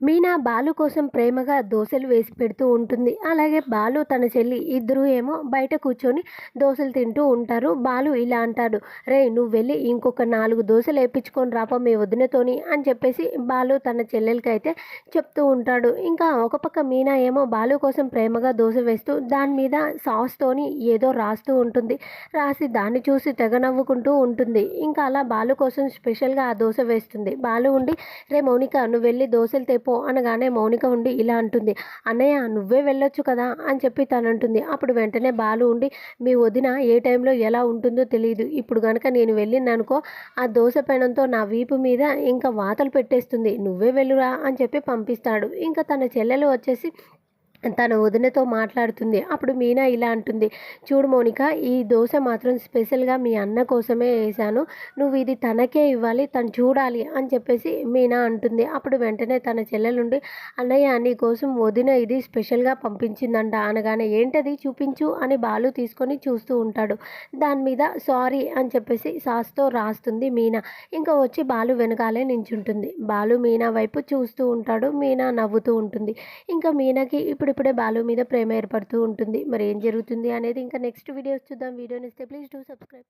మీనా బాలు కోసం ప్రేమగా దోశలు వేసి పెడుతూ ఉంటుంది. అలాగే బాలు తన చెల్లి ఇద్దరు ఏమో బయట కూర్చొని దోశలు తింటూ ఉంటారు. బాలు ఇలా అంటాడు రే నువ్వు వెళ్ళి ఇంకొక నాలుగు దోశలు వేయించుకొని రాపో మీ వదినతోని అని చెప్పేసి బాలు తన చెల్లెలకి అయితే చెప్తూ ఉంటాడు. ఇంకా ఒక పక్క మీనా ఏమో బాలు కోసం ప్రేమగా దోశ వేస్తూ దాని మీద సాస్తోని ఏదో రాస్తూ ఉంటుంది. రాసి దాన్ని చూసి తెగ నవ్వుకుంటూ ఉంటుంది. ఇంకా అలా బాలు కోసం స్పెషల్గా ఆ దోశ వేస్తుంది. బాలు ఉండి రే మౌనిక నువ్వు వెళ్ళి దోశలు తెప్పి అనగానే మౌనిక ఉండి ఇలా అంటుంది అన్నయ్య నువ్వే వెళ్ళొచ్చు కదా? అని చెప్పి తను అంటుంది అప్పుడు వెంటనే బాలు ఉండి మీ వదిన ఏ టైంలో ఎలా ఉంటుందో తెలియదు ఇప్పుడు కనుక నేను వెళ్ళిననుకో ఆ దోశ పెనంతో నా వీపు మీద ఇంకా వాతలు పెట్టేస్తుంది. నువ్వే వెళ్ళురా అని చెప్పి పంపిస్తాడు. ఇంకా తన చెల్లెలు వచ్చేసి తన వదినతో మాట్లాడుతుంది. అప్పుడు మీనా ఇలా అంటుంది. చూడు మౌనిక ఈ దోశ మాత్రం స్పెషల్గా మీ అన్న కోసమే వేశాను. నువ్వు ఇది తనకే ఇవ్వాలి తను చూడాలి అని చెప్పేసి మీనా అంటుంది. అప్పుడు వెంటనే తన చెల్లెలుండి అన్నయ్య నీ కోసం వదిన ఇది స్పెషల్గా పంపించిందంట. అనగానే ఏంటది చూపించు అని బాలు తీసుకొని చూస్తూ ఉంటాడు. దాని మీద సారీ అని చెప్పేసి సాస్తో రాస్తుంది మీనా. ఇంకా వచ్చి బాలు వెనకాలే నించుంటుంది. బాలు మీనా వైపు చూస్తూ ఉంటాడు. మీనా నవ్వుతూ ఉంటుంది. ఇంకా మీనాకి ఇప్పుడు అప్పుడే బాలు మీద ప్రేమ ఏర్పడుతూ ఉంటుంది. మరి ఏం జరుగుతుంది అనేది ఇంకా నెక్స్ట్ వీడియోస్ చూద్దాం. వీడియోని ఇస్తే ప్లీజ్ డూ సబ్స్క్రైబ్